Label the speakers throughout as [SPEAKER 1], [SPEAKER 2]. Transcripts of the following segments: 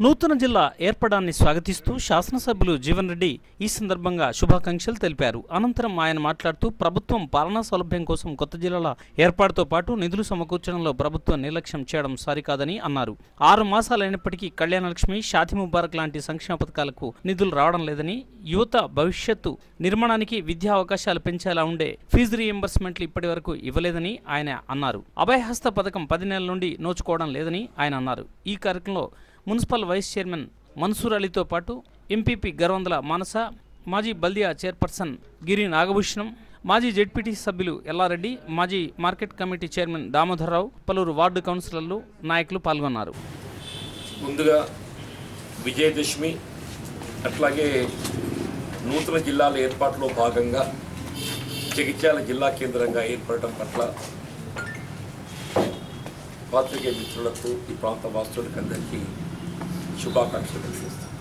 [SPEAKER 1] నూతన జిల్లా ఏర్పడాన్ని స్వాగతిస్తూ శాసనసభ్యులు జీవన్ రెడ్డి ఈ సందర్భంగా శుభాకాంక్షలు తెలిపారు. అనంతరం ఆయన మాట్లాడుతూ ప్రభుత్వం పాలనా సౌలభ్యం కోసం కొత్త జిల్లాల ఏర్పాటుతో పాటు నిధులు సమకూర్చడంలో ప్రభుత్వం నిర్లక్ష్యం చేయడం సరికాదని అన్నారు. ఆరు మాసాలైనప్పటికీ కళ్యాణలక్ష్మి షాది ముబారక్ లాంటి సంక్షేమ పథకాలకు నిధులు రావడం లేదని యువత భవిష్యత్తు నిర్మాణానికి విద్యా అవకాశాలు పెంచేలా ఉండే ఫీజు రీఎంబర్స్మెంట్లు ఇప్పటి వరకు ఇవ్వలేదని ఆయన అన్నారు. అభయహస్త పథకం పది నెలల నుండి నోచుకోవడం లేదని ఆయన అన్నారు. ఈ కార్యక్రమంలో మున్సిపల్ వైస్ చైర్మన్ మన్సూర్ అలీతో పాటు ఎంపీపీ గర్వందల మానస మాజీ బల్దియా చైర్పర్సన్ గిరి నాగభూషణం మాజీ జెడ్పీటీ సభ్యులు ఎల్లారెడ్డి మాజీ మార్కెట్ కమిటీ చైర్మన్ దామోదరరావు పలువురు వార్డు కౌన్సిలర్లు నాయకులు పాల్గొన్నారు.
[SPEAKER 2] ముందుగా విజయదశమి అట్లాగే నూతన జిల్లాల ఏర్పాటులో భాగంగా జగిత్యాల జిల్లా కేంద్రంగా ఏర్పడటం పట్ల పాత్రికేయ మిత్రులకు ఈ ప్రాంత వాస్తువులకు అందరికీ శుభాకాంక్షలు. తెలియజేస్తాను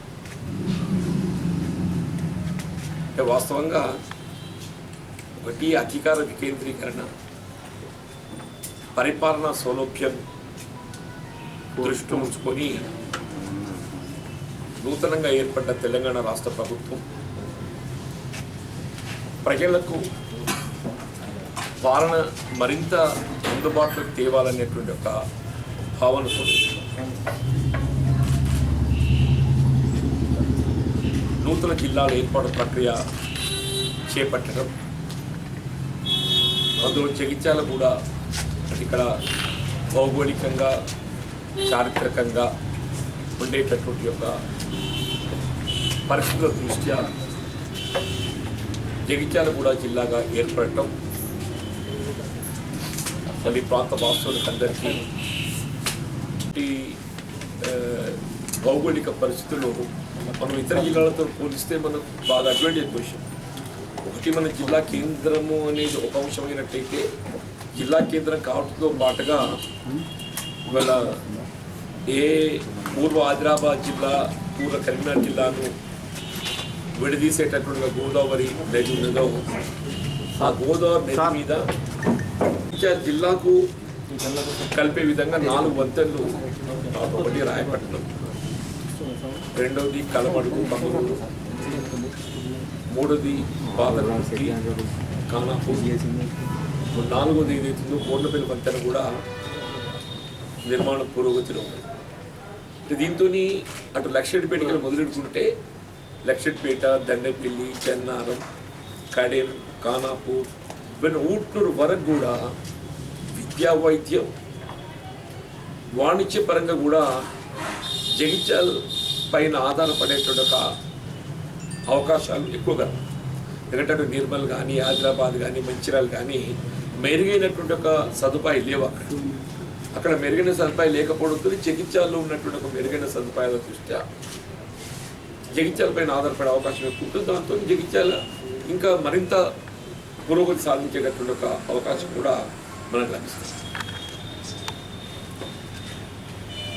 [SPEAKER 2] అంటే వాస్తవంగా ఒకటి అధికార వికేంద్రీకరణ పరిపాలన సౌలభ్యం దృష్టి ఉంచుకొని నూతనంగా ఏర్పడ్డ తెలంగాణ రాష్ట్ర ప్రభుత్వం ప్రజలకు పాలన మరింత అందుబాటులోకి తేవాలనేటువంటి ఒక భావనతో నూతన జిల్లాల ఏర్పాటు ప్రక్రియ చేపట్టడం అందులో జగిత్యాల కూడా ఇక్కడ భౌగోళికంగా చారిత్రకంగా ఉండేటటువంటి యొక్క పరిస్థితుల దృష్ట్యా జగిత్యాల కూడా జిల్లాగా ఏర్పడటం మళ్ళీ ప్రాంత వాస్తవులకు అందరికీ భౌగోళిక పరిస్థితుల్లో మనం ఇతర జిల్లాలతో పోలిస్తే మనకు బాగా అడ్వాంటేజ్ పొజిషన్ ఒకటి మన జిల్లా కేంద్రము అనేది ఒక అంశమైనట్టయితే జిల్లా కేంద్రం కావడంతో పాటుగా ఇవాళ ఏ పూర్వ ఆదిలాబాద్ జిల్లా పూర్వ కరీంనగర్ జిల్లాను విడదీసేటటువంటి గోదావరి నది ఉన్నదో ఆ గోదావరి నది మీద ఇంకా జిల్లాకు కలిపే విధంగా నాలుగు వంతెనలు ఒకటి రాయపట్నం రెండవది కలమడుగు మంగళూరు మూడోది బాదర్కి కానాపూర్ నాలుగోది ఏదైతుందో కోండపల్లి వంతెన కూడా నిర్మాణ పురోగతిలో ఉంది దీంతో అటు లక్షడిపేటకి మొదలెడుకుంటే లక్షడిపేట దండపల్లి చెన్నారం కడెం కానాపూర్ ఇవన్నీ ఊట్నూరు వరకు కూడా విద్యా వైద్యం వాణిజ్య పరంగా కూడా జగిత్యాల పైన ఆధారపడేటువంటి ఒక అవకాశాలు ఎక్కువగా ఉన్నాయి. ఎందుకంటే నిర్మల్ కానీ ఆదిలాబాద్ కానీ మంచిర్యాల కానీ మెరుగైనటువంటి ఒక సదుపాయం లేవు అక్కడ. అక్కడ మెరుగైన సదుపాయం లేకపోవడంతో జగిత్యాలలో ఉన్నటువంటి ఒక మెరుగైన సదుపాయాల దృష్ట్యా జగిత్యాల పైన ఆధారపడే అవకాశం ఎక్కువ ఉంటుంది. దాంతో జగిత్యాల ఇంకా మరింత పురోగతి సాధించేటటువంటి ఒక అవకాశం కూడా మనకు లభిస్తుంది.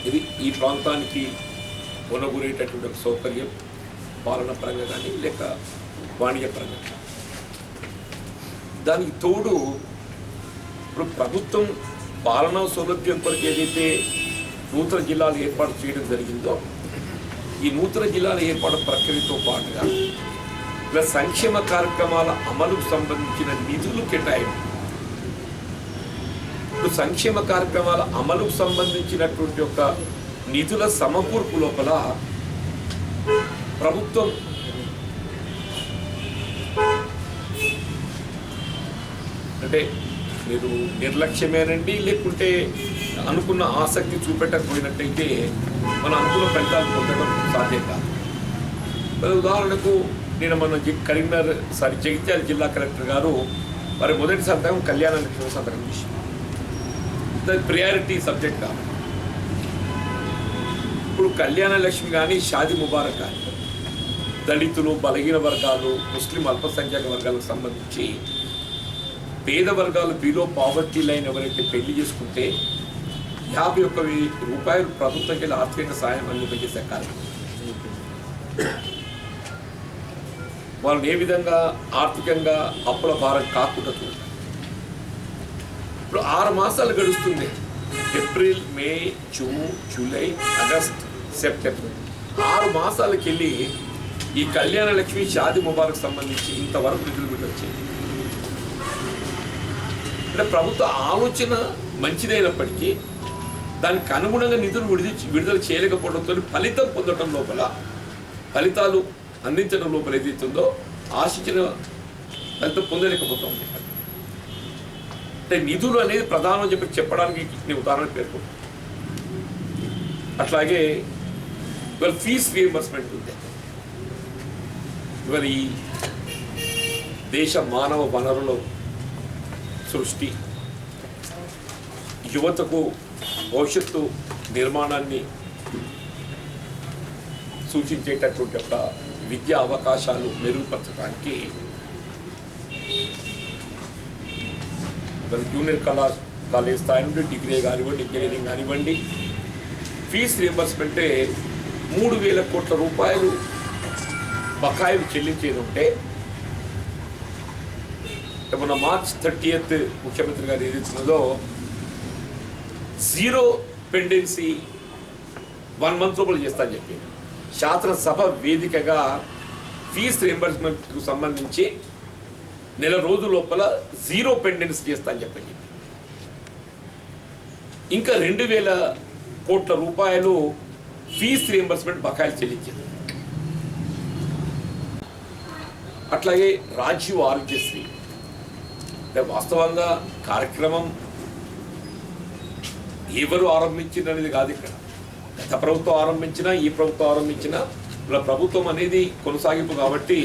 [SPEAKER 2] ఇది ఈ ప్రాంతానికి కొనగూరేటటువంటి ఒక సౌకర్యం పాలన పరంగా కానీ లేక వాణిజ్య పరంగా దానికి తోడు ఇప్పుడు ప్రభుత్వం పాలనా సౌలభ్యం కొరకు ఏదైతే నూతన జిల్లాలు ఏర్పాటు చేయడం జరిగిందో ఈ నూతన జిల్లాల ఏర్పాటు ప్రక్రియతో పాటుగా ఇలా సంక్షేమ కార్యక్రమాల అమలుకు సంబంధించిన నిధులు కేటాయింపు. ఇప్పుడు సంక్షేమ కార్యక్రమాల అమలుకు సంబంధించినటువంటి ఒక నిధుల సమకూర్పు లోపల ప్రభుత్వం అంటే మీరు నిర్లక్ష్యమేనండి లేకుంటే అనుకున్న ఆసక్తి చూపెట్టకపోయినట్టయితే మన అనుకున్న ఫలితాలు పొందడం సాధ్యం కాదు. ఉదాహరణకు నేను మన జి- కరీంనగర్ సారీ జగిత్యాల జిల్లా కలెక్టర్ గారు మరి మొదటి సంతకం కళ్యాణ లక్ష్మి సంతకం విషయం ప్రయారిటీ సబ్జెక్ట్ కాదు. ఇప్పుడు కళ్యాణ లక్ష్మి కానీ షాది ముబారక్ కానీ దళితులు బలహీన వర్గాలు ముస్లిం అల్పసంఖ్యాక వర్గాలకు సంబంధించి పేద వర్గాలు బిలో పావర్టీ లైన్ ఎవరైతే పెళ్ళి చేసుకుంటే యాభై ఒక్క వెయ్యి రూపాయలు ప్రభుత్వంకి ఆర్థిక సాయం అందింపజేసే కార్యక్రమం. వాళ్ళని ఏ విధంగా ఆర్థికంగా అప్పుల భారం కాకుండా చూడాలి. ఇప్పుడు ఆరు మాసాలు గడుస్తుంది. April May June July August September. ఆరు మాసాలకు వెళ్ళి ఈ కళ్యాణ లక్ష్మి షాది ముబారక్ సంబంధించి ఇంతవరకు నిధులు విడుదల వచ్చాయి అంటే ప్రభుత్వ ఆలోచన మంచిదైనప్పటికీ దానికి అనుగుణంగా నిధులు విడుదల విడుదల చేయలేకపోవడంతో ఫలితం పొందడం లోపల ఫలితాలు అందించడం లోపల ఏదైతుందో ఆశించిన ఫలితం పొందలేకపోతాం. అంటే నిధులు అనేది ప్రధానం చెప్పి చెప్పడానికి నేను ఉదాహరణ పేర్కొన్నాను అట్లాగే ఇవాళ ఫీజ్ రియంబర్స్మెంట్ ఉంది ఇవాళ ఈ దేశ మానవ వనరుల సృష్టి యువతకు భవిష్యత్తు నిర్మాణాన్ని సూచించేటటువంటి ఒక విద్యా అవకాశాలు మెరుగుపరచడానికి జూనియర్ కళా కాలేజ్ స్థాయి నుండి డిగ్రీ కానివ్వండి ఇంజనీరింగ్ కానివ్వండి ఫీజ్ రియంబర్స్మెంటే మూడు వేల కోట్ల రూపాయలు బకాయిలు చెల్లించేది ఉంటే మన మార్చ్ థర్టీయత్ ముఖ్యమంత్రి గారు ఏదైతున్నదో జీరో పెండెన్సీ వన్ మంత్ లోపల చేస్తా అని చెప్పి శాసనసభ వేదికగా ఫీజ్ రియంబర్స్మెంట్కు సంబంధించి నెల రోజుల లోపల జీరో పెండెన్స్ చేస్తా అని చెప్పని చెప్పి ఇంకా రెండు వేల కోట్ల రూపాయలు ఫీజ్ రియంబర్స్మెంట్ బకాయిలు చెల్లించింది. అట్లాగే రాజీవ్ ఆరోగ్యశ్రీ. వాస్తవంగా కార్యక్రమం ఎవరు ఆరంభించింది అనేది కాదు ఇక్కడ. గత ప్రభుత్వం ఆరంభించినా ఈ ప్రభుత్వం ఆరంభించినా ఇలా ప్రభుత్వం అనేది కొనసాగింపు కాబట్టి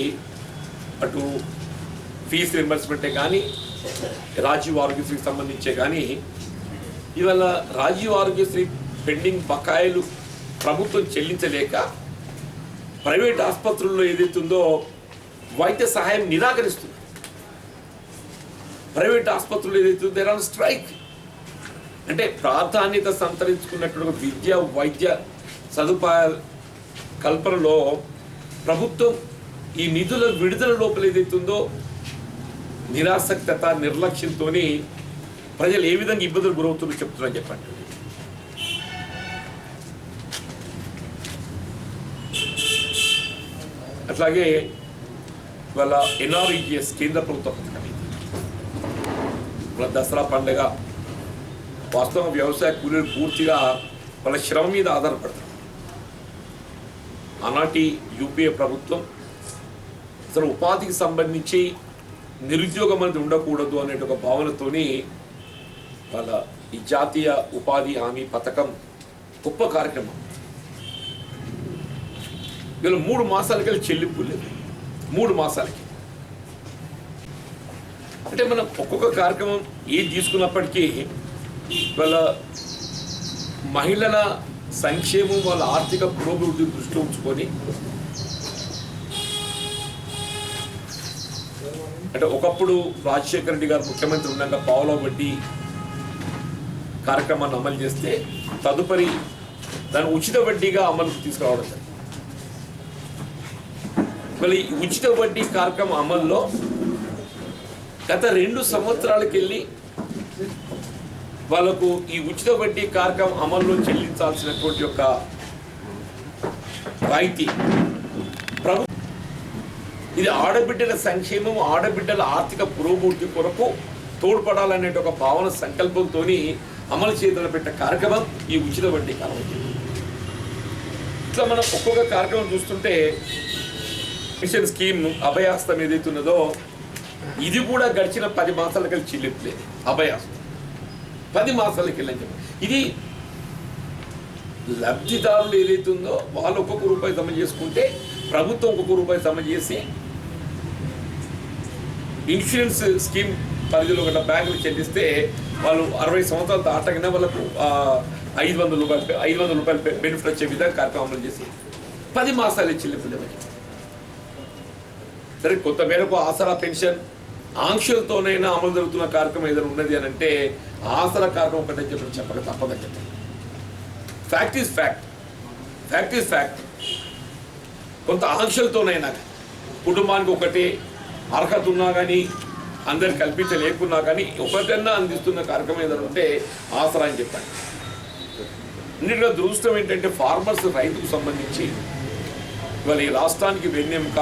[SPEAKER 2] అటు ఫీజు రింబర్స్మెంటే కానీ రాజీవ్ ఆరోగ్యశ్రీకి సంబంధించే కానీ ఇవాళ రాజీవ్ ఆరోగ్యశ్రీ పెండింగ్ బకాయిలు ప్రభుత్వం చెల్లించలేక ప్రైవేట్ ఆసుపత్రుల్లో ఏదైతుందో వైద్య సహాయం నిరాకరిస్తుంది. ప్రైవేట్ ఆసుపత్రులు ఏదైతుందో దేర్ ఆన్ స్ట్రైక్ అంటే ప్రాధాన్యత సంతరించుకున్నటువంటి విద్య వైద్య సదుపాయాల కల్పనలో ప్రభుత్వం ఈ నిధుల విడుదల లోపల ఏదైతుందో నిరాసక్తత నిర్లక్ష్యంతో ప్రజలు ఏ విధంగా ఇబ్బందులు గురవుతుందో చెప్తున్నా చెప్పండి. అట్లాగే వాళ్ళ ఎన్ఆర్ఈఎస్ కేంద్ర ప్రభుత్వ పథకం ఇది వాళ్ళ దసరా పండుగ వాస్తవం వ్యవసాయ కూలీలు పూర్తిగా వాళ్ళ శ్రమ మీద ఆధారపడతారు. ఆనాటి యూపీఏ ప్రభుత్వం అసలు ఉపాధికి సంబంధించి నిరుద్యోగం అనేది ఉండకూడదు అనే ఒక భావనతోని వాళ్ళ ఈ జాతీయ ఉపాధి హామీ పథకం గొప్ప కార్యక్రమం. వీళ్ళు మూడు మాసాలకి వెళ్ళి చెల్లింపు లేదు. మూడు మాసాలకి. అంటే మనం ఒక్కొక్క కార్యక్రమం ఏది తీసుకున్నప్పటికీ వాళ్ళ మహిళల సంక్షేమం వాళ్ళ ఆర్థిక పురోభివృద్ధి దృష్టిలో ఉంచుకొని అంటే ఒకప్పుడు రాజశేఖర రెడ్డి గారు ముఖ్యమంత్రి ఉండగా పావులో వడ్డీ కార్యక్రమాన్ని అమలు చేస్తే తదుపరి దాన్ని ఉచిత వడ్డీగా అమలు తీసుకురావడం మళ్ళీ ఈ ఉచిత వడ్డీ కార్యక్రమం అమల్లో గత రెండు సంవత్సరాలకి వెళ్ళి వాళ్ళకు ఈ ఉచిత వడ్డీ కార్యక్రమం అమల్లో చెల్లించాల్సినటువంటి యొక్క రాయితీ. ప్రభు ఇది ఆడబిడ్డల సంక్షేమం ఆడబిడ్డల ఆర్థిక పురోభివృద్ధి కొరకు తోడ్పడాలనే ఒక భావన సంకల్పంతో అమలు చేతులు పెట్ట కార్యక్రమం ఈ ఉచిత వడ్డీ కార్యక్రమం. ఇట్లా మనం ఒక్కొక్క కార్యక్రమం చూస్తుంటే మిషన్ స్కీమ్ అభయాస్తం ఏదైతే ఉన్నదో ఇది కూడా గడిచిన పది మాసాలకి వెళ్ళి చెల్లింపులేదు అభయాస్తం పది మాసాలకి వెళ్ళని ఇది లబ్ధిదారులు ఏదైతే ఉందో వాళ్ళు ఒక్కొక్క రూపాయి జమ చేసుకుంటే ప్రభుత్వం ఒక్కొక్క రూపాయి జమ చేసి ఇన్సూరెన్స్ స్కీమ్ పరిధిలో గట్రా బ్యాంకులు చెల్లిస్తే వాళ్ళు అరవై సంవత్సరాలు దాటగానే వాళ్ళకు ఐదు వందల రూపాయలు ఐదు వందల రూపాయలు బెనిఫిట్ వచ్చే విధంగా కార్యక్రమం అమలు చేసి పది మాసాలు చెల్లింపులు సరే కొంత మేరకు ఆసరా పెన్షన్ ఆంక్షలతోనైనా అమలు జరుగుతున్న కార్యక్రమం ఏదైనా ఉన్నది అని అంటే ఆసరా కార్యక్రమం ఒకటే చెప్పి చెప్పక తప్పదని చెప్పండి. Fact is fact fact is fact కొంత ఆంక్షలతోనైనా కుటుంబానికి ఒకటి అర్హత ఉన్నా కానీ అందరికి కల్పించలేకున్నా కానీ ఒకటన్నా అందిస్తున్న కార్యక్రమం ఏదైనా ఉంటే ఆసరా అని చెప్పండి. అన్నిటిలో దురుష్టం ఏంటంటే ఫార్మర్స్ రైతుకు సంబంధించి ఇవాళ ఈ రాష్ట్రానికి వెన్నెముక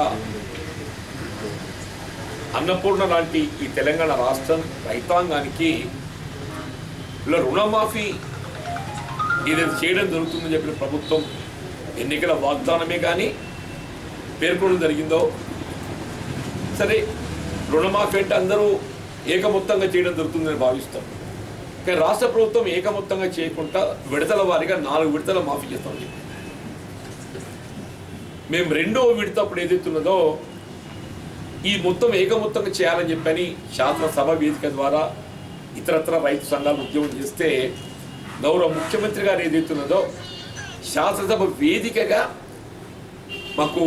[SPEAKER 2] అన్నపూర్ణ లాంటి ఈ తెలంగాణ రాష్ట్రం రైతాంగానికి ఇలా రుణమాఫీ ఏదైతే చేయడం జరుగుతుందని చెప్పిన ప్రభుత్వం ఎన్నికల వాగ్దానమే కానీ పేర్కొనడం జరిగిందో సరే రుణమాఫీ అంటే అందరూ ఏకమొత్తంగా చేయడం జరుగుతుందని భావిస్తాం. కానీ రాష్ట్ర ప్రభుత్వం ఏకమొత్తంగా చేయకుండా విడతల వారీగా నాలుగు విడతల మాఫీ చేస్తామని చెప్పి. మేము రెండో విడత అప్పుడు ఏదైతున్నదో ఈ మొత్తం ఏకమొత్తంగా చేయాలని చెప్పని శాసనసభ వేదిక ద్వారా ఇతరత్ర రైతు సంఘాలు ఉద్యమం చేస్తే గౌరవ ముఖ్యమంత్రి గారు ఏదైతున్నదో శాసనసభ వేదికగా మాకు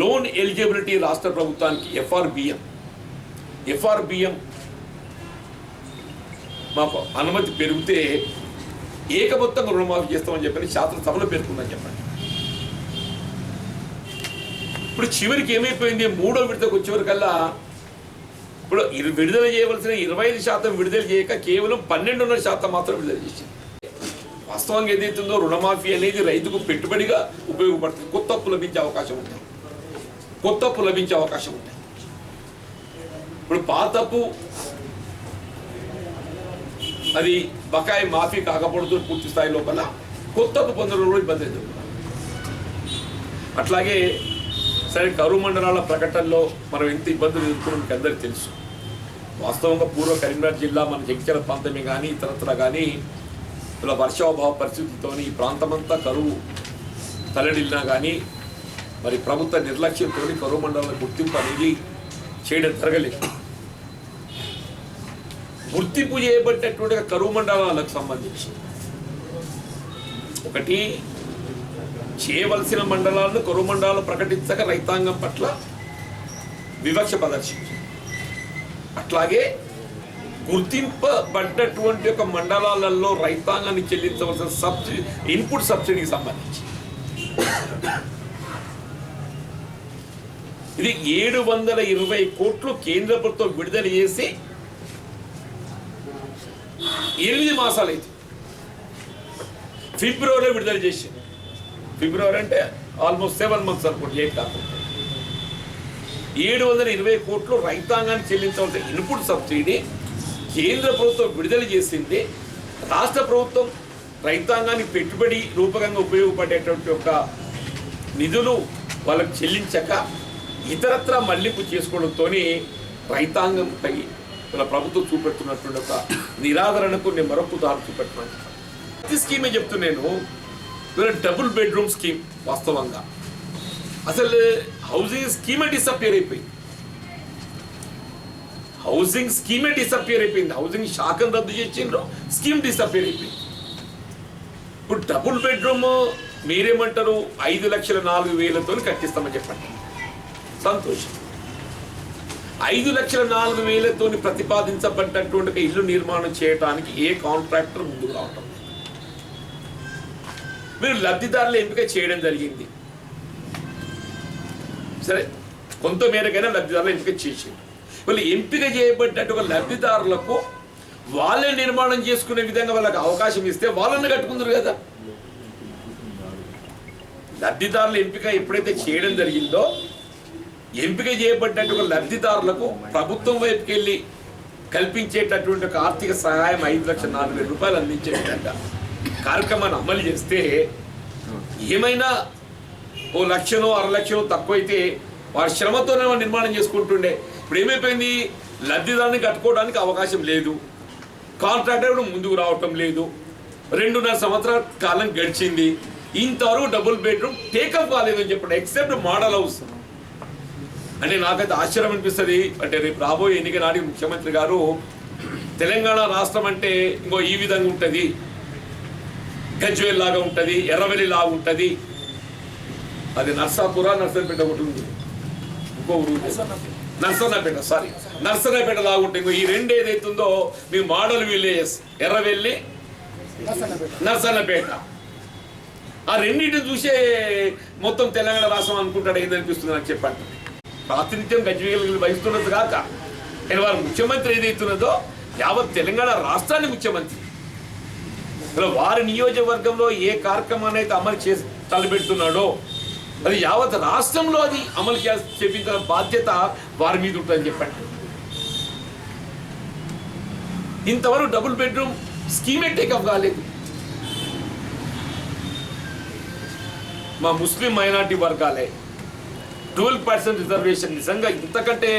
[SPEAKER 2] లోన్ ఎలిజిబిలిటీ రాష్ట్ర ప్రభుత్వానికి ఎఫ్ఆర్బిఎం. ఎఫ్ఆర్బిఎం మాకు అనుమతి పెరిగితే ఏకమొత్తంగా రుణమాఫీ చేస్తామని చెప్పని శాసనసభలో పేర్కొందని చెప్పండి. ఇప్పుడు చివరికి ఏమైపోయింది? మూడో విడతకు వచ్చేవరకల్లా ఇప్పుడు ఇరు- విడుదల చేయవలసిన ఇరవై ఐదు శాతం విడుదల చేయక కేవలం పన్నెండున్నర శాతం మాత్రం విడుదల చేసింది. వాస్తవంగా ఏదైతుందో రుణమాఫీ అనేది రైతుకు పెట్టుబడిగా ఉపయోగపడుతుంది. కొత్త అప్పు లభించే అవకాశం ఉంటుంది. కొత్త అప్పు లభించే అవకాశం ఉంటుంది. ఇప్పుడు పాత అప్పు అది బకాయి మాఫీ కాకపోవడంతో పూర్తి స్థాయి లోపల కొత్త అప్పు పొందడంలో ఇబ్బంది అవుతుంది అట్లాగే సరే కరువు మండలాల ప్రకటనలో మనం ఎంత ఇబ్బందులు ఎదుర్కొన్నాం మీకు అందరికీ తెలుసు. వాస్తవంగా పూర్వ కరీంనగర్ జిల్లా మన జగిత్యాల ప్రాంతమే కానీ ఇతరత్ర కానీ ఇలా వర్షాభావ పరిస్థితులతో ఈ ప్రాంతమంతా కరువు తలడిల్లినా కానీ మరి ప్రభుత్వ నిర్లక్ష్యంతో కరువు మండలాల గుర్తింపు అనేది చేయడం జరగలేదు. గుర్తింపు చేయబట్టేటువంటి కరువు మండలాలకు సంబంధించి ఒకటి చేయవలసిన మండలాలను కరువు మండలాలు ప్రకటించక రైతాంగం పట్ల వివక్ష ప్రదర్శించింది. అట్లాగే గుర్తింపబడ్డటువంటి ఒక మండలాలలో రైతాంగాన్ని చెల్లించవలసిన సబ్సిడీ ఇన్పుట్ సబ్సిడీకి సంబంధించి. ఇది ఏడు వందల ఇరవై కోట్లు కేంద్ర ప్రభుత్వం విడుదల చేసి ఎనిమిది మాసాలు అయితే ఫిబ్రవరిలో విడుదల చేసింది. ఫిబ్రవరి అంటే ఆల్మోస్ట్ సెవెన్ మంత్స్ అనుకోండి ఎయిట్ కాకుండా ఏడు వందల ఇరవై కోట్లు రైతాంగానికి చెల్లించవలసిన ఇన్పుట్ సబ్సిడీ కేంద్ర ప్రభుత్వం విడుదల చేసింది. రాష్ట్ర ప్రభుత్వం రైతాంగానికి పెట్టుబడి రూపకంగా ఉపయోగపడేటువంటి ఒక నిధులు వాళ్ళకు చెల్లించక ఇతరత్ర మళ్ళింపు చేసుకోవడంతో రైతాంగంపై మన ప్రభుత్వం చూపెడుతున్నటువంటి ఒక నిరాదరణకు నేను మరొక దారి చూపెట్టున్నాను ప్రతి స్కీమే చెప్తున్నాను డబుల్ బెడ్రూమ్ స్కీమ్ వాస్తవంగా. అసలు హౌసింగ్ స్కీమే డిసప్పియర్ అయిపోయింది? హౌసింగ్ స్కీమే డిసప్పియర్ అయిపోయింది? హౌసింగ్ శాఖను రద్దు చేసిండ్రు స్కీమ్ డిసప్పియర్ అయిపోయింది. ఇప్పుడు డబుల్ బెడ్రూమ్ మీరేమంటారు? ఐదు లక్షల నాలుగు వేలతో కట్టిస్తామని చెప్పండి. సంతోషం. ఐదు లక్షల నాలుగు వేలతో ప్రతిపాదించబడ్డటువంటి ఇల్లు నిర్మాణం చేయడానికి ఏ కాంట్రాక్టర్ ముందుకు రావటం? మీరు లబ్ధిదారుల ఎంపిక చేయడం జరిగింది. సరే కొంత మేరకైనా లబ్ధిదారుల ఎంపిక చేసింది వాళ్ళు ఎంపిక చేయబడ్డట్టు ఒక లబ్ధిదారులకు వాళ్ళే నిర్మాణం చేసుకునే విధంగా వాళ్ళకి అవకాశం ఇస్తే వాళ్ళని కట్టుకుందరు కదా. లబ్ధిదారుల ఎంపిక ఎప్పుడైతే చేయడం జరిగిందో ఎంపిక చేయబడ్డట్టు లబ్ధిదారులకు ప్రభుత్వం వైపుకి వెళ్ళి కల్పించేటటువంటి ఒక ఆర్థిక సహాయం ఐదు లక్షల నాలుగు వేల రూపాయలు అందించే విధంగా. కార్యక్రమాన్ని అమలు చేస్తే ఏమైనా ఓ లక్షనో అర లక్షనో తక్కువైతే వారి శ్రమతోనే వాళ్ళు నిర్మాణం చేసుకుంటుండే. ఇప్పుడు ఏమైపోయింది? లబ్ధిదారుని కట్టుకోవడానికి అవకాశం లేదు. కాంట్రాక్టర్ కూడా ముందుకు రావటం లేదు. రెండున్నర సంవత్సరాల కాలం గడిచింది. ఇంతవరకు డబుల్ బెడ్రూమ్ టేకప్ కాలేదని చెప్పండి. Except model house. అంటే నాకైతే ఆశ్చర్యం అనిపిస్తుంది. అంటే రేపు రాబోయే ఎన్నిక నాటికి ముఖ్యమంత్రి గారు తెలంగాణ రాష్ట్రం అంటే ఇంకో ఈ విధంగా ఉంటుంది. గజ్వేల్లాగా ఉంటుంది ఎర్రవెల్లి లాగా ఉంటుంది. అది నర్సాపుర నర్సరిపేట ఒకటి ఉంది. ఇంకో నర్సన్నపేట సారీ నర్సన్నపేట లాగా ఉంటుంది ఈ రెండు ఏదైతుందో మీ మోడల్ విలేజెస్ ఎర్రవెల్లి నర్సన్నపేట ఆ రెండింటిని చూసే మొత్తం తెలంగాణ రాష్ట్రం అనుకుంటాడు ఏదనిపిస్తుంది నాకు చెప్పండి. ప్రాతినిధ్యం గజ్వేలు వహిస్తున్నది కాక ఇవాళ ముఖ్యమంత్రి ఏదైతున్నదో యావత్ తెలంగాణ రాష్ట్రాన్ని ముఖ్యమంత్రి. ఇలా వారి నియోజకవర్గంలో ఏ కార్యక్రమాన్ని అయితే అమలు చేసి తలపెడుతున్నాడో అది యావత్ రాష్ట్రంలో అది అమలు చేసి చేపించిన బాధ్యత వారి మీద ఉంటుందని చెప్పండి. ఇంతవరకు డబుల్ బెడ్రూమ్ స్కీమే టేకప్ కాలేదు. మా ముస్లిం మైనార్టీ వర్గాలే ట్వెల్వ్ పర్సెంట్ రిజర్వేషన్ నిజంగా ఇంతకంటే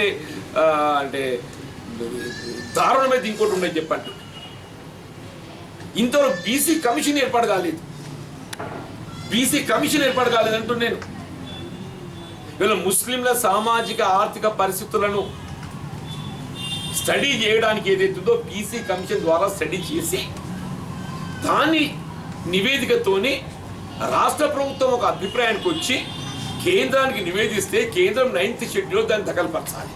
[SPEAKER 2] అంటే దారుణమైతే ఇంకోటి ఉండేది చెప్పండి. ఇంతవరకు బీసీ కమిషన్ ఏర్పాటు కాలేదు. బీసీ కమిషన్ ఏర్పాటు కాలేదు నేను. వీళ్ళ ముస్లింల సామాజిక ఆర్థిక పరిస్థితులను స్టడీ చేయడానికి ఏదైతుందో బీసీ కమిషన్ ద్వారా స్టడీ చేసి దాని నివేదికతోని రాష్ట్ర ప్రభుత్వం ఒక అభిప్రాయానికి వచ్చి కేంద్రానికి నివేదిస్తే కేంద్రం నైన్త్ షెడ్యూల్ దాన్ని దఖలుపరచాలి.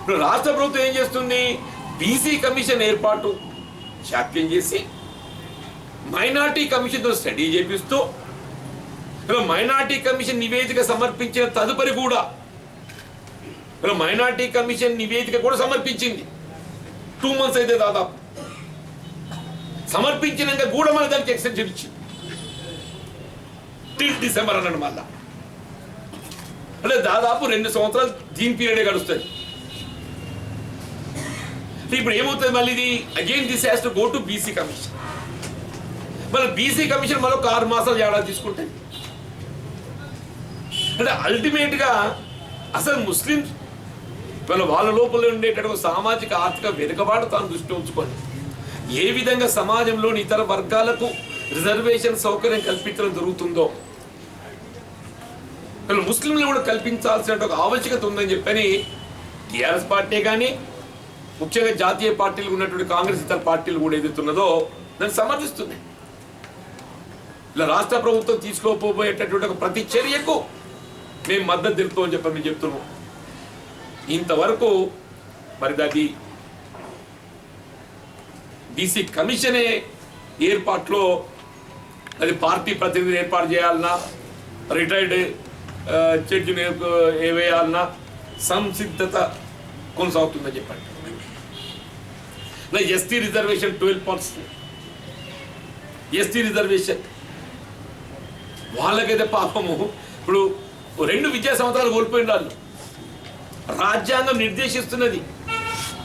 [SPEAKER 2] ఇప్పుడు రాష్ట్ర ప్రభుత్వం ఏం చేస్తుంది? బీసీ కమిషన్ ఏర్పాటు జాప్యం చేసి మైనార్టీ కమిషన్తో స్టడీ చేపిస్తూ ఇలా మైనార్టీ కమిషన్ నివేదిక సమర్పించిన తదుపరి కూడా ఇలా మైనార్టీ కమిషన్ నివేదిక కూడా సమర్పించింది. టూ మంత్స్ అయితే దాదాపు. సమర్పించినాక కూడా మన దానికి ఎక్స్టెన్షన్ ఇచ్చింది. టిల్ డిసెంబర్ అన్నాడు మళ్ళా. అంటే దాదాపు రెండు సంవత్సరాలు దీని పీరియడే గడుస్తుంది ఇప్పుడు ఏమవుతుంది మళ్ళీ ఇది? Again this has to go to BC commission మళ్ళీ బీసీ కమిషన్ మళ్ళీ ఆరు మాసాలు ఏడాది తీసుకుంటే? అంటే అల్టిమేట్గా అసలు ముస్లిం వాళ్ళ వాళ్ళ లోపల ఉండేటటువంటి సామాజిక ఆర్థిక వెనుకబాటు తాను దృష్టి ఉంచుకొని ఏ విధంగా సమాజంలోని ఇతర వర్గాలకు రిజర్వేషన్ సౌకర్యం కల్పించడం జరుగుతుందో? ముస్లింలు కూడా కల్పించాల్సిన ఒక ఆవశ్యకత ఉందని చెప్పని టిఆర్ఎస్ పార్టీ కానీ ముఖ్యంగా జాతీయ పార్టీలు ఉన్నటువంటి కాంగ్రెస్ ఇతర పార్టీలు కూడా ఏదైతున్నదో దాన్ని సమర్థిస్తుంది. ఇలా రాష్ట్ర ప్రభుత్వం తీసుకోపోయేటటువంటి ఒక ప్రతి చర్యకు మేము మద్దతు తెలుపుతామని చెప్పి మేము చెప్తున్నాం. ఇంతవరకు మరి అది బీసీ కమిషనే ఏర్పాట్లో అది పార్టీ ప్రతినిధి ఏర్పాటు చేయాలన్నా రిటైర్డ్ జడ్జిని ఏవేయాలన్నా సంసిద్ధత కొనసాగుతుందని చెప్పండి. ST reservation twelve percent ST reservation వాళ్ళకైతే పాపము. ఇప్పుడు రెండు విద్యా సంవత్సరాలు కోల్పోయిన వాళ్ళు. రాజ్యాంగం నిర్దేశిస్తున్నది.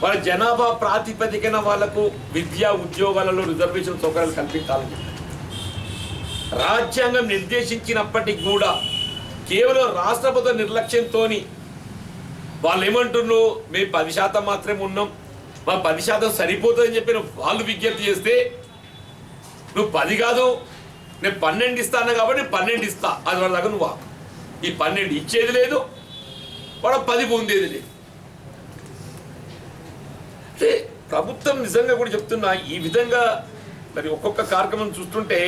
[SPEAKER 2] వాళ్ళ జనాభా ప్రాతిపదికన వాళ్ళకు విద్యా ఉద్యోగాలలో రిజర్వేషన్ సౌకర్యాలు కల్పించాలని రాజ్యాంగం నిర్దేశించినప్పటికీ కూడా కేవలం రాష్ట్రపతి నిర్లక్ష్యంతో వాళ్ళు ఏమంటున్నారు మేము పది శాతం మాత్రమే ఉన్నాం. మా పది శాతం సరిపోతుందని చెప్పి వాళ్ళు విజ్ఞప్తి చేస్తే నువ్వు పది కాదు నేను పన్నెండు ఇస్తాను కాబట్టి పన్నెండు ఇస్తా. అది వాళ్ళ దగ్గర నువ్వు ఈ పన్నెండు ఇచ్చేది లేదు వాడు పది పొందేది లేదు. అంటే ప్రభుత్వం నిజంగా కూడా చెప్తున్నా ఈ విధంగా మరి ఒక్కొక్క కార్యక్రమం చూస్తుంటే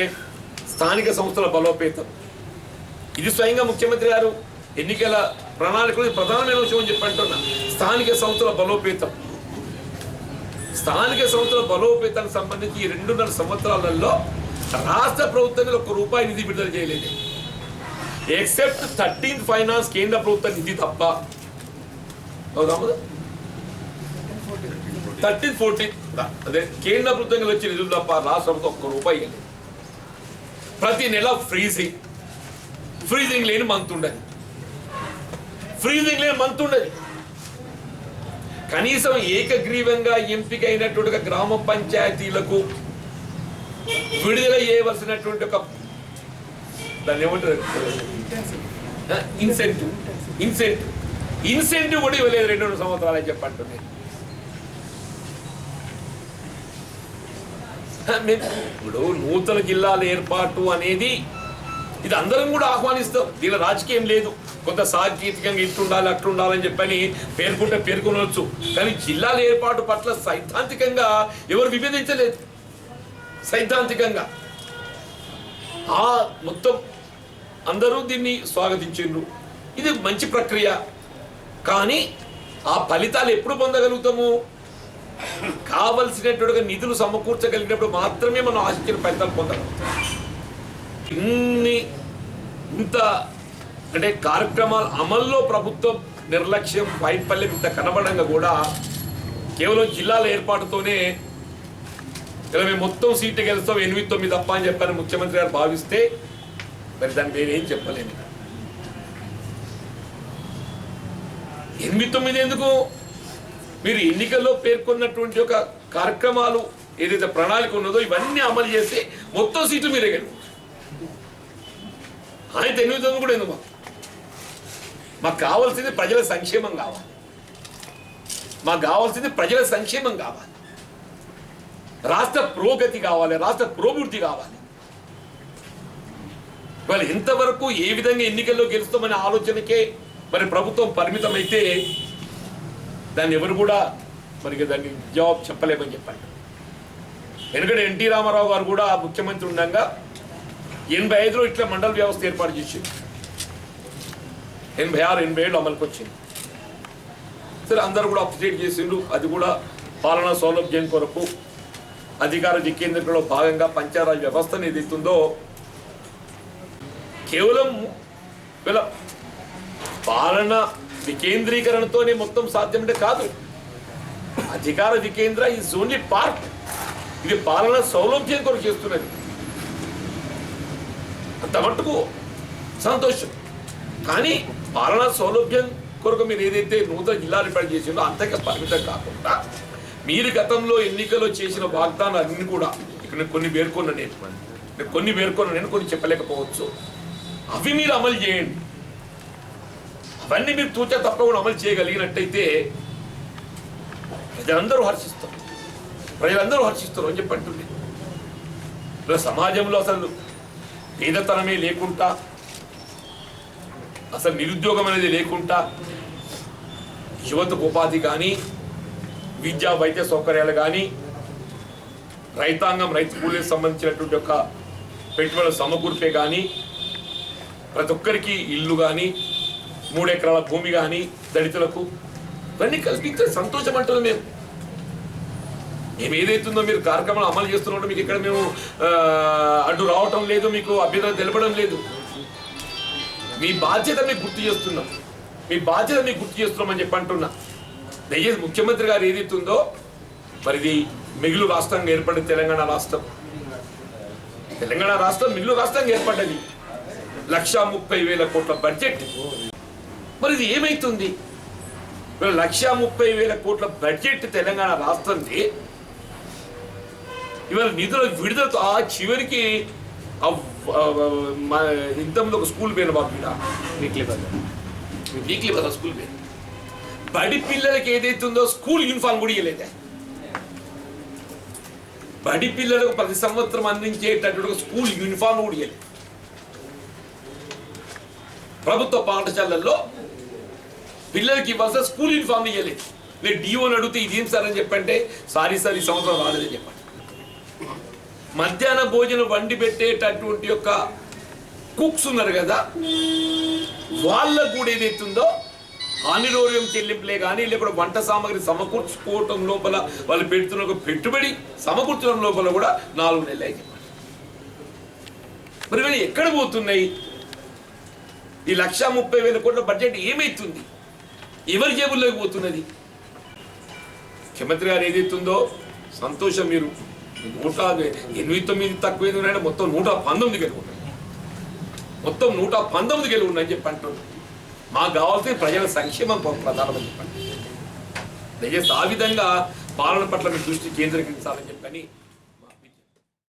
[SPEAKER 2] స్థానిక సంస్థల బలోపేతం. ఇది స్వయంగా ముఖ్యమంత్రి గారు ఎన్నికల ప్రణాళికలు ప్రధానమైన విషయం అని చెప్పి అంటున్నా. స్థానిక సంస్థల బలోపేతం. స్థానిక సంస్థల బలోపేతానికి సంబంధించి ఈ రెండున్నర సంవత్సరాలలో రాష్ట్ర ప్రభుత్వం ఒక్క రూపాయి నిధి విడుదల చేయలేదు. ఎక్సెప్ట్ థర్టీన్త్ ఫైనాన్స్ కేంద్ర ప్రభుత్వ నిధి తప్ప. థర్టీన్ ఫోర్టీన్ అదే కేంద్ర ప్రభుత్వంగా వచ్చే నిధులు తప్ప రాష్ట్ర ప్రభుత్వం ఒక్క రూపాయి ప్రతి నెల ఫ్రీజింగ్ ఫ్రీజింగ్ లేని మంత్ ఉండదు. ఫ్రీజింగ్ లేని మంత్ ఉండదు. కనీసం ఏకగ్రీవంగా ఎంపికైనటువంటి గ్రామ పంచాయతీలకు విడుదల చేయవలసినటువంటి ఒక దాన్ని ఏమంటారు? ఇన్సెంటివ్. ఇన్సెంటివ్. ఇన్సెంటివ్ కూడా ఇవ్వలేదు రెండు రెండు సంవత్సరాలు అని ఇప్పుడు నూతన జిల్లాల ఏర్పాటు అనేది ఇది అందరం కూడా ఆహ్వానిస్తాం. దీని రాజకీయం లేదు. కొంత సాంకేతికంగా ఇట్లుండాలి అట్లుండాలని చెప్పని పేర్కొంటే పేర్కొనవచ్చు కానీ జిల్లాల ఏర్పాటు పట్ల సైద్ధాంతికంగా ఎవరు విభేదించలేదు. సైద్ధాంతికంగా. ఆ మొత్తం అందరూ దీన్ని స్వాగతించిండ్రు. ఇది మంచి ప్రక్రియ. కానీ ఆ ఫలితాలు ఎప్పుడు పొందగలుగుతాము? కావలసినటువంటి నిధులు సమకూర్చగలిగినప్పుడు మాత్రమే మనం ఆశించిన ఫలితాలు పొందగలుగుతాం. ఇన్ని ఇంత అంటే కార్యక్రమాల అమల్లో ప్రభుత్వం నిర్లక్ష్యం వైఫల్యం ఇంత కనబడంగా కూడా కేవలం జిల్లాల ఏర్పాటుతోనే ఇలా మేము మొత్తం సీట్లు గెలుస్తాం ఎనిమిది తొమ్మిది తప్ప అని చెప్పని ముఖ్యమంత్రి గారు భావిస్తే మరి దాన్ని నేనేం చెప్పలేను ఎనిమిది తొమ్మిది ఎందుకు? మీరు ఎన్నికల్లో పేర్కొన్నటువంటి ఒక కార్యక్రమాలు ఏదైతే ప్రణాళిక ఉన్నదో ఇవన్నీ అమలు చేస్తే మొత్తం సీట్లు మీరే గెలుపు ఆయన ఎనిమిది తొమ్మిది కూడా ఎందుకు మాకు? కావాల్సింది ప్రజల సంక్షేమం కావాలి. మాకు కావాల్సింది ప్రజల సంక్షేమం కావాలి. రాష్ట్ర పురోగతి కావాలి రాష్ట్ర పురోభివృద్ధి కావాలి. వాళ్ళు ఎంతవరకు ఏ విధంగా ఎన్నికల్లో గెలుస్తామనే ఆలోచనకే మరి ప్రభుత్వం పరిమితమైతే దాన్ని ఎవరు కూడా మరి దాన్ని జవాబు చెప్పలేమని చెప్పండి ఎందుకంటే ఎన్టీ రామారావు గారు కూడా ముఖ్యమంత్రి ఉండగా ఎనభై ఐదులో ఇట్లా మండల వ్యవస్థ ఏర్పాటు చేసింది. ఎనభై ఆరు ఎనభై ఏళ్ళు అమలుకి వచ్చింది. సరే అందరూ కూడా అప్డేట్ చేసిండ్రు. అది కూడా పాలనా సౌలభ్యం కొరకు అధికార వికేంద్రీకరణలో భాగంగా పంచాయరాజ్ వ్యవస్థను ఏదైతుందో కేవలం వీళ్ళ పాలన వికేంద్రీకరణతోనే మొత్తం సాధ్యమంటే కాదు. అధికార వికేంద్ర ఈజ్ ఓన్లీ పార్ట్ ఇది పాలన సౌలభ్యం కొరకు చేస్తున్నది. అంత మట్టుకు సంతోషం. కానీ పాలనా సౌలభ్యం కొరకు మీరు ఏదైతే నూతన జిల్లాలు ఏర్పాటు చేసిందో అంతగా పరిమితం కాకుండా మీరు గతంలో ఎన్నికల్లో చేసిన వాగ్దానాలన్నీ కూడా ఇక్కడ నేను కొన్ని పేర్కొన్న నేను. నేను కొన్ని పేర్కొన్న నేను కొన్ని చెప్పలేకపోవచ్చు. అవి మీరు అమలు చేయండి. అవన్నీ మీరు తూచా తప్పకుండా అమలు చేయగలిగినట్టయితే ప్రజలందరూ హర్షిస్తారు. ప్రజలందరూ హర్షిస్తారు అని చెప్పి అంటుంది. సమాజంలో అసలు పేదతనమే లేకుండా అసలు నిరుద్యోగం అనేది లేకుండా యువతకు ఉపాధి కానీ విద్యా వైద్య సౌకర్యాలు కానీ రైతాంగం రైతు కూలీలకు సంబంధించినటువంటి యొక్క పెట్టుబడులు సమకూర్పే కానీ ప్రతి ఒక్కరికి ఇల్లు కానీ మూడు ఎకరాల భూమి కానీ దళితులకు ఇవన్నీ కల్పించే సంతోషం అంటుంది మేము. మేము ఏదైతుందో మీరు కార్యక్రమాలు అమలు చేస్తున్నట్టు మీకు ఇక్కడ మేము అడ్డు రావటం లేదు మీకు అభ్యర్థన తెలపడం లేదు. మీ బాధ్యత మీకు గుర్తు చేస్తున్నాం. మీ బాధ్యత మీకు గుర్తు చేస్తున్నామని చెప్పి అంటున్నా. దయచేసి ముఖ్యమంత్రి గారు ఏదైతుందో మరి ఇది మిగులు రాష్ట్రంగా ఏర్పడింది తెలంగాణ రాష్ట్రం. తెలంగాణ రాష్ట్రం మిగులు రాష్ట్రంగా ఏర్పడ్డది. లక్ష ముప్పై వేల కోట్ల బడ్జెట్. మరి ఇది ఏమైతుంది? లక్షా లక్ష ముప్పై వేల కోట్ల బడ్జెట్ తెలంగాణ రాష్ట్రంది. ఇవాళ నిధుల విడుదలతో ఆ చివరికి ఆ ఇంతకుముందు ఒక స్కూల్ పోయిన బాబు మీద
[SPEAKER 1] వీక్లీ బజార్
[SPEAKER 2] వీక్లీ కదా స్కూల్ పోయిన బడి పిల్లలకి ఏదైతుందో స్కూల్ యూనిఫామ్ కూడా ఇవ్వలేదే బడి పిల్లలకు ప్రతి సంవత్సరం అందించేటటువంటి స్కూల్ యూనిఫామ్ కూడా ఇవ్వలేదు ప్రభుత్వ పాఠశాలల్లో పిల్లలకి ఇవ్వాల్సిన స్కూల్ యూనిఫామ్ ఇవ్వలేదు నేను డిఓని అడిగితే ఇదేం సార్ అని చెప్పంటే సారీ సార్ ఈ సంవత్సరం రాలేదని చెప్పండి. మధ్యాహ్న భోజనం వండి పెట్టేటటువంటి యొక్క కుక్స్ ఉన్నారు కదా వాళ్ళకు కూడా ఏదైతుందో ఆనిరోర్యం చెల్లింపులే కానీ లేకపోతే వంట సామాగ్రి సమకూర్చుకోవటం లోపల వాళ్ళు పెడుతున్న ఒక పెట్టుబడి సమకూర్చడం లోపల కూడా నాలుగు నెలలు అయింది. మరి వీళ్ళు ఎక్కడ పోతున్నాయి? ఈ లక్ష ముప్పై వేల కోట్ల బడ్జెట్ ఏమైతుంది? ఎవరి జేబుల్లోకి పోతున్నది? ముఖ్యమంత్రి గారు ఏదైతుందో సంతోషం మీరు. నూట ఎనిమిది తొమ్మిది తక్కువ ఏది ఉన్నాయంటే మొత్తం నూట పంతొమ్మిది గెలుపు ఉన్నాయి. మొత్తం నూట పంతొమ్మిది గెలుపు ఉన్నాయని చెప్పి అంటున్నారు. మాకు కావాల్సిన ప్రజల సంక్షేమం ప్రధానమని చెప్పండి దయచేసి ఆ విధంగా పాలన పట్ల మీ దృష్టి కేంద్రీకరించాలని చెప్పని